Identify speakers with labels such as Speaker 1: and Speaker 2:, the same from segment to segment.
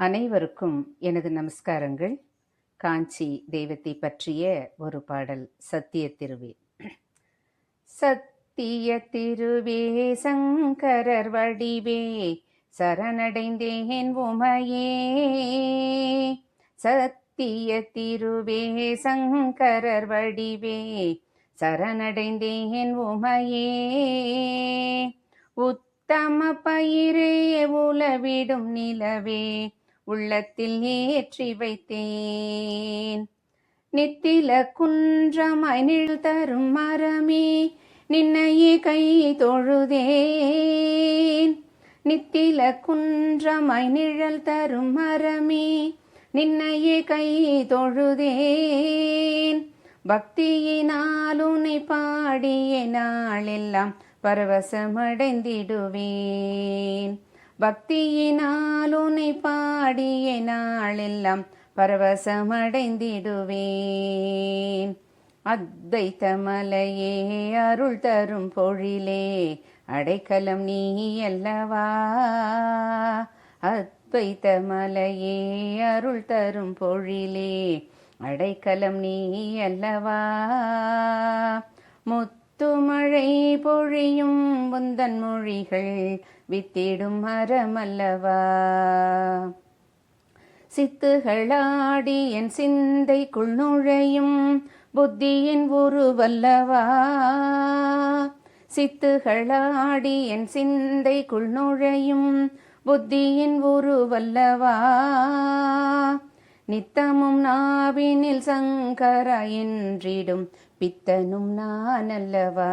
Speaker 1: அனைவருக்கும் எனது நமஸ்காரங்கள். காஞ்சி தெய்வத்தை பற்றிய ஒரு பாடல் சத்திய திருவே. சத்திய திருவே சங்கரர் வடிவே சரணடைந்தேன் உமையே. சத்திய திருவே சங்கரர் வடிவே சரணடைந்தேன் உமையே. உத்தம பயிரே உலவிடும் நிலவே உள்ளத்தில் ஏற்றி வைத்தேன். நித்தில குன்றமாய் நிழல் தரும் மரமே நின்னையே கை தொழுதேன். நித்தில குன்றமாய் நிழல் தரும் மரமே நின்னையே கை தொழுதேன். பக்தியினால் உன்னை பாடிய நாளெல்லாம் பரவசமடைந்திடுவேன். பக்தியினால் பாடிய நாளெல்லாம் பரவசமடைந்திடுவேன். அத்வைத்த மலையே அருள் தரும் பொழிலே அடைக்கலம் நீ அல்லவா? அத்வைத்த மலையே அருள் தரும் பொழிலே அடைக்கலம் நீ அல்லவா? முத்துமழை பொழியும் முந்தன் மொழிகள் வித்திடும் மரமல்லவா? சித்துகளாடி என் சிந்தைக்குள் நுழையும் புத்தியின் உருவல்லவா சித்துகளாடி என் சிந்தைக்குள் நுழையும் புத்தியின் உருவல்லவா நித்தமும் நாவினில் சங்கர என்றிடும் பித்தனும் நான் அல்லவா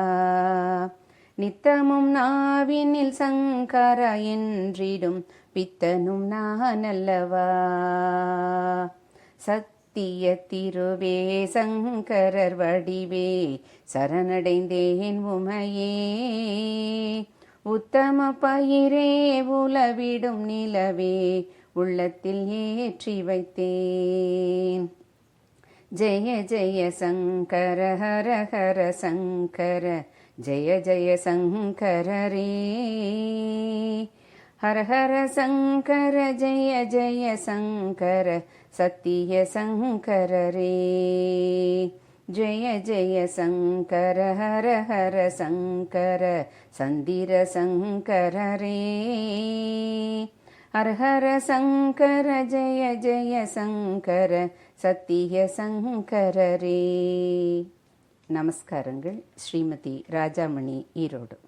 Speaker 1: நித்தமும் நாவினில் சங்கர என்றிடும் பித்தனும் நான் அல்லவா சத்திய திருவே சங்கரர் வடிவே சரணடைந்தேன் உமையே. உத்தம பயிரே உலவிடும் நிலவே உள்ளத்தில் ஏற்றி வைத்தேன். जय जय शङ्कर हर हर शङ्कर जय जय शङ्कर रे। हर हर शङ्कर जय जय शङ्कर सत्य शङ्कर रे। जय जय शङ्कर हर हर शङ्कर सन्दिर शङ्कर रे। हर हर शङ्कर जय जय शङ्कर சத்திய சங்கரரே. நமஸ்காரங்கள். ஸ்ரீமதி ராஜாமணி ஈரோடு.